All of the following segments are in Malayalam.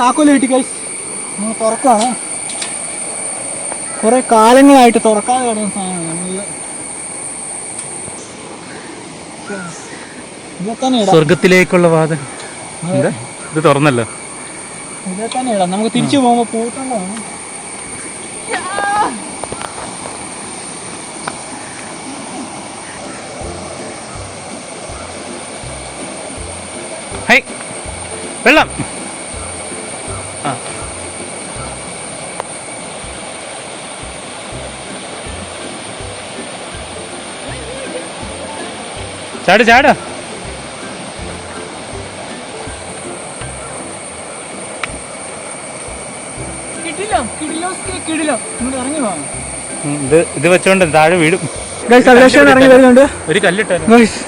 താക്കോൽ കിട്ടി കൈസ് നമ്മൾ തുറക്കാണ്. കുറെ കാലങ്ങളായിട്ട് തുറക്കാതെ കിടന്ന സാധനമാണ്. സ്വർഗത്തിലേക്കുള്ള വാദം ഇത് തുറന്നല്ലോ. ഇതേ തന്നെ ഇടാം. നമുക്ക് തിരിച്ചു പോകുമ്പോൾ പൂട്ടങ്ങളാണ്. ഹൈ വെള്ളം. ചാട് ചാട്. ഇത് ഇത് വെച്ചോണ്ട് താഴെ വീടും ഇറങ്ങി വരുന്നുണ്ട്. ഒരു കല്ലിട്ടാലും ഗൈസ്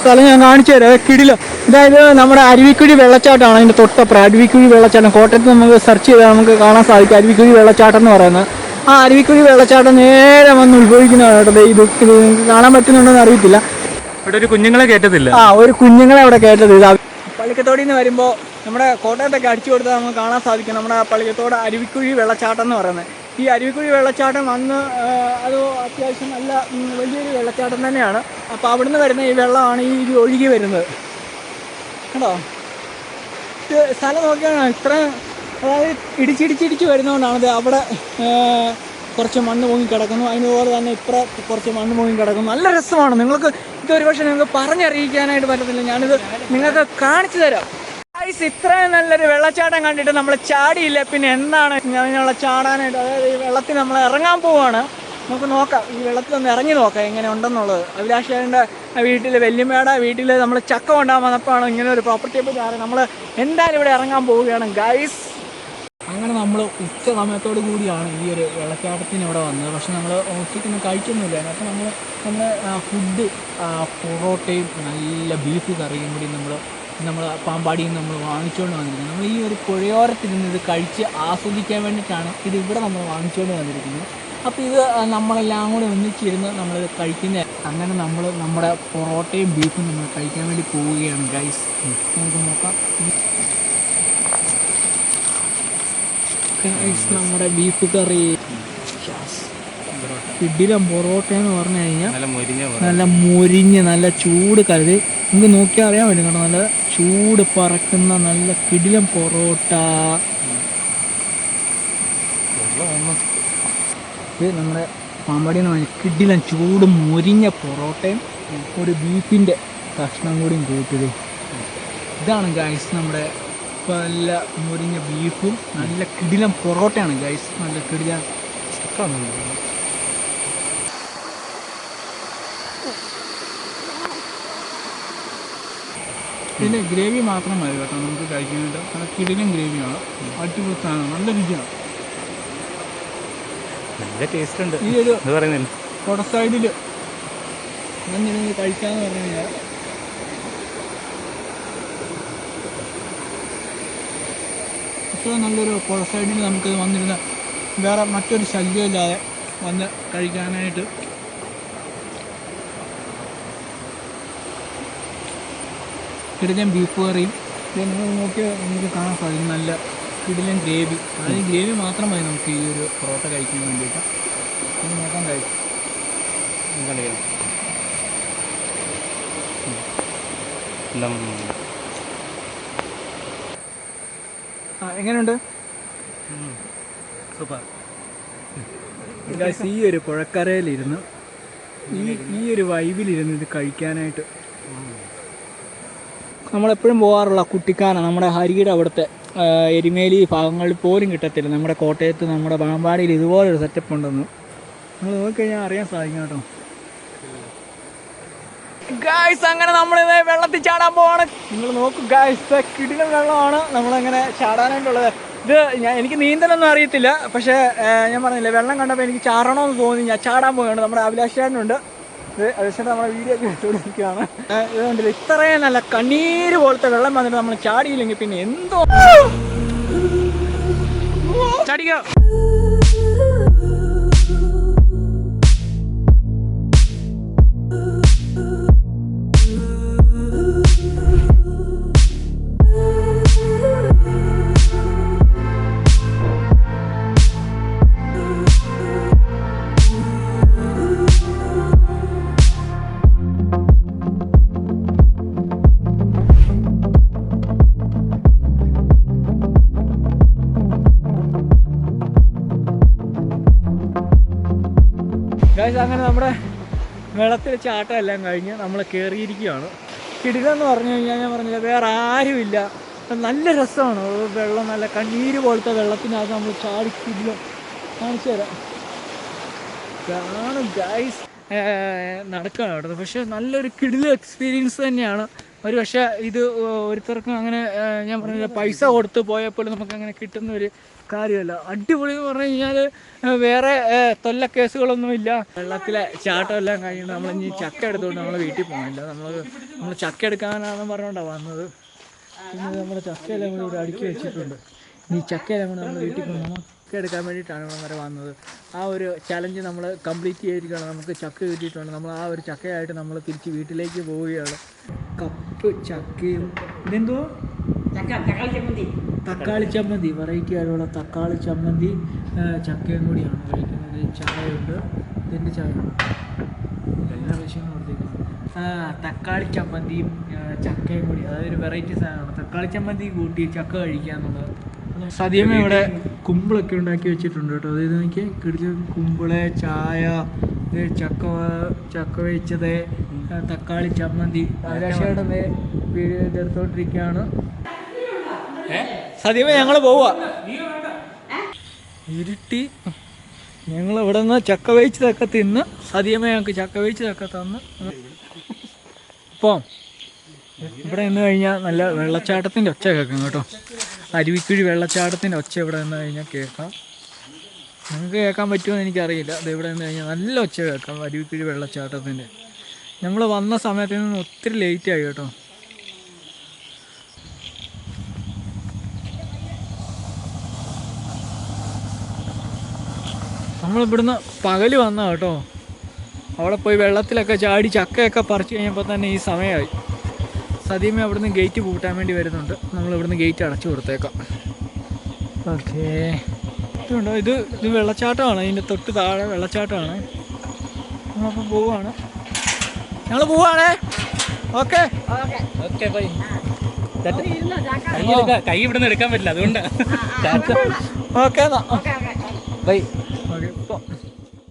സ്ഥലം ഞാൻ കാണിച്ചു തരാം. കിടിലോ. അതായത് നമ്മുടെ അരുവിക്കുഴി വെള്ളച്ചാട്ടമാണ് അതിന്റെ തൊട്ടപ്പുറം. അരുവിക്കുഴി വെള്ളച്ചാട്ടം. കോട്ടയത്ത് നമുക്ക് സെർച്ച് ചെയ്താൽ നമുക്ക് കാണാൻ സാധിക്കും. അരുവിക്കുഴി വെള്ളച്ചാട്ടം എന്ന് പറയുന്നത്. ആ അരുവിക്കുഴി വെള്ളച്ചാട്ടം നേരെ വന്ന് ഉത്ഭവിക്കുന്നതാണ് കേട്ടോ. ഇത് ഇത് പറ്റുന്നുണ്ടോ എന്ന് അറിയത്തില്ല. ഇവിടെ ഒരു കുഞ്ഞുങ്ങളെ കേട്ടതില്ല ആ ഒരു കുഞ്ഞുങ്ങളെ അവിടെ കേട്ടതില്ല പള്ളിക്കത്തോടി പള്ളിക്കത്തോടിൽ നിന്ന് വരുമ്പോൾ നമ്മുടെ കോട്ടയത്തൊക്കെ അടിച്ചു കൊടുത്താൽ നമുക്ക് കാണാൻ സാധിക്കും. നമ്മുടെ പള്ളിക്കത്തോട് അരുവിക്കുഴി വെള്ളച്ചാട്ടം എന്ന് പറയുന്നത്. ഈ അരുവിക്കുഴി വെള്ളച്ചാട്ടം വന്ന് അത് അത്യാവശ്യം നല്ല വലിയൊരു വെള്ളച്ചാട്ടം തന്നെയാണ്. അപ്പോൾ അവിടുന്ന് വരുന്ന ഈ വെള്ളമാണ് ഈ ഒഴുകി വരുന്നത്. കേട്ടോ ഇത് സ്ഥലം നോക്കിയാണ്? ഇത്ര അതായത് ഇടിച്ചിടിച്ചിടിച്ച് വരുന്നതുകൊണ്ടാണ് ഇത് അവിടെ കുറച്ച് മണ്ണ് പൊങ്ങി കിടക്കുന്നു. അതിനുപോലെ തന്നെ ഇത്ര കുറച്ച് മണ്ണ് പൊങ്ങി കിടക്കുന്നു. നല്ല രസമാണ്. നിങ്ങൾക്ക് ഇതൊരു പക്ഷേ നിങ്ങൾക്ക് പറഞ്ഞറിയിക്കാനായിട്ട് പറ്റത്തില്ല. ഞാനിത് നിങ്ങൾക്ക് കാണിച്ചു തരാം. ഗൈസ് ഇത്രയും നല്ലൊരു വെള്ളച്ചാട്ടം കണ്ടിട്ട് നമ്മൾ ചാടിയില്ല. പിന്നെ എന്താണ് ഞങ്ങളെ ചാടാനായിട്ട്? അതായത് ഈ വെള്ളത്തിൽ നമ്മൾ ഇറങ്ങാൻ പോവുകയാണ് നമുക്ക് നോക്കാം. ഈ വെള്ളത്തിൽ ഒന്ന് ഇറങ്ങി നോക്കാം. എങ്ങനെ ഉണ്ടെന്നുള്ളത്. അഭിലാഷേന്റെ വീട്ടിൽ വല്യമ്മയുടെ വീട്ടിൽ നമ്മൾ ചക്ക കൊണ്ടാൻ വന്നപ്പോഴാണ് ഇങ്ങനെ ഒരു പ്രോപ്പർട്ടിയെ പറ്റി നമ്മൾ എന്തായാലും ഇവിടെ ഇറങ്ങാൻ പോവുകയാണ്. ഗൈസ് അങ്ങനെ നമ്മൾ ഉച്ച സമയത്തോടു കൂടിയാണ് ഈ ഒരു വെള്ളച്ചാട്ടത്തിന് ഇവിടെ വന്നത്. പക്ഷെ നമ്മൾ ഉച്ചയ്ക്കൊന്നും കഴിക്കുന്നില്ല. അപ്പോൾ നമ്മൾ നമ്മൾ ഫുഡ് പൊറോട്ടയും നല്ല ബീഫ് കറിയും കൂടി നമ്മൾ നമ്മൾ പാമ്പാടിയും നമ്മൾ വാങ്ങിച്ചുകൊണ്ട് വന്നിരിക്കുന്നത് നമ്മൾ ഈ ഒരു പുഴയോരത്തിരുന്ന് ഇത് കഴിച്ച് ആസ്വദിക്കാൻ വേണ്ടിയിട്ടാണ് ഇത് ഇവിടെ നമ്മൾ വാങ്ങിച്ചുകൊണ്ട് വന്നിരിക്കുന്നത്. അപ്പോൾ ഇത് നമ്മളെല്ലാം കൂടെ ഒന്നിച്ചിരുന്ന് നമ്മളിത് കഴിക്കുന്ന അങ്ങനെ നമ്മൾ നമ്മുടെ പൊറോട്ടയും ബീഫും നമ്മൾ കഴിക്കാൻ വേണ്ടി പോവുകയാണ് ഗൈസ് നമുക്ക് നോക്കാം ഗൈസ് നമ്മുടെ ബീഫ് കറി ഇഡിലും പൊറോട്ട എന്ന് പറഞ്ഞു കഴിഞ്ഞാൽ നല്ല മൊരിഞ്ഞ നല്ല ചൂട് കരുതി. നിങ്ങൾക്ക് നോക്കിയാൽ അറിയാൻ പറ്റും കേട്ടോ നല്ല ചൂട് പറക്കുന്ന നല്ല കിടിലം പൊറോട്ട. ഇത് നമ്മുടെ പാമ്പാടി എന്ന് പറഞ്ഞാൽ കിടിലം ചൂട് മൊരിഞ്ഞ പൊറോട്ടയും ഒരു ബീഫിന്റെ കഷ്ണം കൂടിയും കൂട്ടിയത്. ഇതാണ് ഗൈസ് നമ്മുടെ നല്ല മുരിഞ്ഞ ബീഫും നല്ല കിടിലം പൊറോട്ടയാണ് ഗൈസ് നല്ല കിടിലം പിന്നെ ഗ്രേവി മാത്രം മതി കേട്ടോ നമുക്ക് കഴിക്കാനായിട്ട്. നല്ല കിടിലം ഗ്രേവിയാണ് അടിപൊളി സാധനം നല്ല രുചിയാണ്. നല്ല ടേസ്റ്റ് ഉണ്ട്. ഈ ഒരു കൊട സൈഡിൽ അങ്ങനെ കഴിക്കാന്ന് പറഞ്ഞു കഴിഞ്ഞാൽ ഇത്ര നല്ലൊരു പുഴ സൈഡിൽ നമുക്ക് വന്നിരുന്ന വേറെ മറ്റൊരു ശല്യമില്ലാതെ വന്ന് കഴിക്കാനായിട്ട്. കിടിലൻ ബീഫ് കറിയും ഇത് നിങ്ങൾ നോക്കിയാൽ നമുക്ക് കാണാൻ സാധിക്കും. നല്ല കിടിലൻ ഗ്രേവി അതായത് ഗ്രേവി മാത്രം മതി നമുക്ക് ഈ ഒരു പൊറോട്ട കഴിക്കാൻ വേണ്ടിയിട്ട്. ഇത് നോക്കാൻ കഴിക്കും കാണിക്കാം എല്ലാം ആ എങ്ങനെയുണ്ട്? സൂപ്പർ. ഈ ഒരു പുഴക്കരയിലിരുന്ന് ഈ ഈ ഒരു വൈബിലിരുന്ന് ഇത് കഴിക്കാനായിട്ട് നമ്മളെപ്പോഴും പോകാറുള്ള കുട്ടിക്കാന നമ്മുടെ ഹരിയുടെ അവിടുത്തെ എരുമേലി ഭാഗങ്ങളിൽ പോലും കിട്ടത്തില്ല. നമ്മുടെ കോട്ടയത്ത് നമ്മുടെ പാമ്പാടിയിൽ ഇതുപോലൊരു സെറ്റപ്പ് ഉണ്ടെന്ന്. നമ്മൾ നോക്കിക്കഴിഞ്ഞാൽ അറിയാൻ സാധിക്കും കേട്ടോ. ഗായ്സ് അങ്ങനെ നമ്മൾ വെള്ളത്തിൽ ചാടാൻ പോവാണ്. നിങ്ങൾ നോക്കൂ ഗായ്സ് കിടിലൻ വെള്ളമാണ് നമ്മളങ്ങനെ ചാടാനായിട്ടുള്ളത്. ഇത് ഞാൻ എനിക്ക് നീന്തലൊന്നും അറിയത്തില്ല പക്ഷേ ഞാൻ പറഞ്ഞില്ല വെള്ളം കണ്ടപ്പോൾ എനിക്ക് ചാടണമെന്ന് തോന്നി ഞാൻ ചാടാൻ പോവുകയാണ്. നമ്മുടെ അഭിലാഷേട്ടനുണ്ട്. ഇത് അഭിലാഷേട്ടൻ നമ്മുടെ വീഡിയോ ഒക്കെ എടുത്തുകൊണ്ടിരിക്കുകയാണ്. ഇതുകൊണ്ട് ഇത്രയും നല്ല കണ്ണീര് പോലത്തെ വെള്ളം വന്നിട്ട് നമ്മൾ ചാടിയില്ലെങ്കിൽ പിന്നെ എന്തോ ചാടിക്കോ. ഗൈസ് അങ്ങനെ നമ്മുടെ വെള്ളത്തിൽ ചാട്ടം എല്ലാം കഴിഞ്ഞ് നമ്മൾ കയറിയിരിക്കുകയാണ് കിടിലെന്ന് പറഞ്ഞു കഴിഞ്ഞാൽ ഞാൻ പറഞ്ഞില്ല വേറെ ആരുമില്ല. നല്ല രസമാണ്. വെള്ളം നല്ല കണ്ണീര് പോലത്തെ വെള്ളത്തിനകത്ത് നമ്മൾ ചാടി കിടിലും. കാണിച്ചു തരാം. കാണും ഗൈസ് നടക്കുകയാണ് അവിടുന്ന് പക്ഷെ നല്ലൊരു കിടിലും എക്സ്പീരിയൻസ് തന്നെയാണ്. ഒരു പക്ഷേ ഇത് ഒരുത്തർക്കും അങ്ങനെ ഞാൻ പറഞ്ഞ പൈസ കൊടുത്ത് പോയപ്പോൾ നമുക്ക് അങ്ങനെ കിട്ടുന്ന ഒരു കാര്യമല്ല. അടിപൊളി എന്ന് പറഞ്ഞു കഴിഞ്ഞാൽ വേറെ തൊല്ല കേസുകളൊന്നും കേസുകളൊന്നുമില്ല വെള്ളത്തിലെ ചാട്ടം എല്ലാം കഴിഞ്ഞിട്ട് നമ്മൾ ഇനി ചക്ക എടുത്തുകൊണ്ട് നമ്മൾ വീട്ടിൽ പോകണില്ല നമ്മൾ നമ്മൾ ചക്ക എടുക്കാനാണെന്ന് പറഞ്ഞുകൊണ്ടാണ് വന്നത്. പിന്നെ നമ്മുടെ ചക്കയെല്ലാം കൂടി ഇവിടെ അടുക്കി വെച്ചിട്ടുണ്ട്. ഈ ചക്കയെല്ലാം കൂടി നമ്മൾ വീട്ടിൽ കൊണ്ടുപോകണം ചക്ക എടുക്കാൻ വേണ്ടിയിട്ടാണ് ഇവിടെ വരെ വന്നത്. ആ ഒരു ചലഞ്ച് നമ്മൾ കംപ്ലീറ്റ് ചെയ്തിരിക്കുകയാണ്. നമുക്ക് ചക്ക കിട്ടിയിട്ടുണ്ട്. നമ്മൾ ആ ഒരു ചക്കയായിട്ട് നമ്മൾ തിരിച്ച് വീട്ടിലേക്ക് പോവുകയാണ്. കപ്പ് ചക്കയും. ഇതെന്തോ തക്കാളി ചമ്മന്തി. വെറൈറ്റി ആയിട്ടുള്ള തക്കാളി ചമ്മന്തി ചക്കയും കൂടിയാണ് കഴിക്കുന്നത്. ചായയുണ്ട്. ഇതിന്റെ ചായ? എല്ലാ വിഷയങ്ങളും കൊടുത്തേക്കുന്നു തക്കാളി ചമ്മന്തിയും ചക്കയും കൂടി. അതായത് ഒരു വെറൈറ്റി സാധനമാണ്. തക്കാളി ചമ്മന്തി കൂട്ടി ചക്ക കഴിക്കുക എന്നുള്ളത്. സദ്യമ ഇവിടെ കുമ്പിളൊക്കെ ഉണ്ടാക്കി വെച്ചിട്ടുണ്ട് കേട്ടോ. അതായത് എനിക്ക് കിടിച്ച് കുമ്പിൾ ചായ ഇത് ചക്ക ചക്ക വെച്ചത് തക്കാളി ചമ്മന്തി ആകാശയുടെ വീഡിയോ എടുത്തോണ്ടിരിക്കുകയാണ് സദ്യമ ഞങ്ങൾ പോവാ. ഇരുട്ടി. ഞങ്ങൾ ഇവിടെ നിന്ന് ചക്ക വേവിച്ചതൊക്കെ തിന്ന് സതീമ ഞങ്ങൾക്ക് ചക്ക വേവിച്ചതൊക്കെ തന്ന്. ഇപ്പം ഇവിടെ നിന്ന് കഴിഞ്ഞാൽ നല്ല വെള്ളച്ചാട്ടത്തിന്റെ ഒച്ച കേൾക്കാം കേട്ടോ. അരുവിക്കുഴി വെള്ളച്ചാട്ടത്തിന്റെ ഒച്ച ഇവിടെ നിന്ന് കഴിഞ്ഞാൽ കേൾക്കാം. നിങ്ങൾക്ക് കേൾക്കാൻ പറ്റുമോ എനിക്കറിയില്ല. ഇവിടെ നിന്ന് കഴിഞ്ഞാൽ നല്ല ഒച്ച കേൾക്കാം. അരുവിക്കുഴി വെള്ളച്ചാട്ടത്തിന്റെ. നമ്മൾ വന്ന സമയത്ത് നിന്ന് ഒത്തിരി ലേറ്റ് ആയി കേട്ടോ. നമ്മളിവിടുന്ന് പകൽ വന്ന കേട്ടോ. അവിടെ പോയി വെള്ളത്തിലൊക്കെ ചാടി ചക്കയൊക്കെ പറിച്ചു കഴിഞ്ഞപ്പോൾ തന്നെ ഈ സമയമായി. സതീമ അവിടുന്ന് ഗേറ്റ് പൂട്ടാൻ വേണ്ടി വരുന്നുണ്ട്. നമ്മൾ ഇവിടുന്ന് ഗേറ്റ് അടച്ചു കൊടുത്തേക്കാം. ഓക്കേ ഇതുണ്ടോ ഇത് ഇത് വെള്ളച്ചാട്ടമാണ്. ഇതിന്റെ തൊട്ട് താഴെ വെള്ളച്ചാട്ടമാണ്. നമ്മളപ്പോൾ പോവാണ്. ഞങ്ങൾ പോവാണേ. ഓക്കെ. ഓക്കെ ബൈ കൈ എടുക്കാൻ കൈ ഇവിടെ നിന്ന് എടുക്കാൻ പറ്റില്ല. അതുകൊണ്ട് ഓക്കെ എന്നാ. ബൈ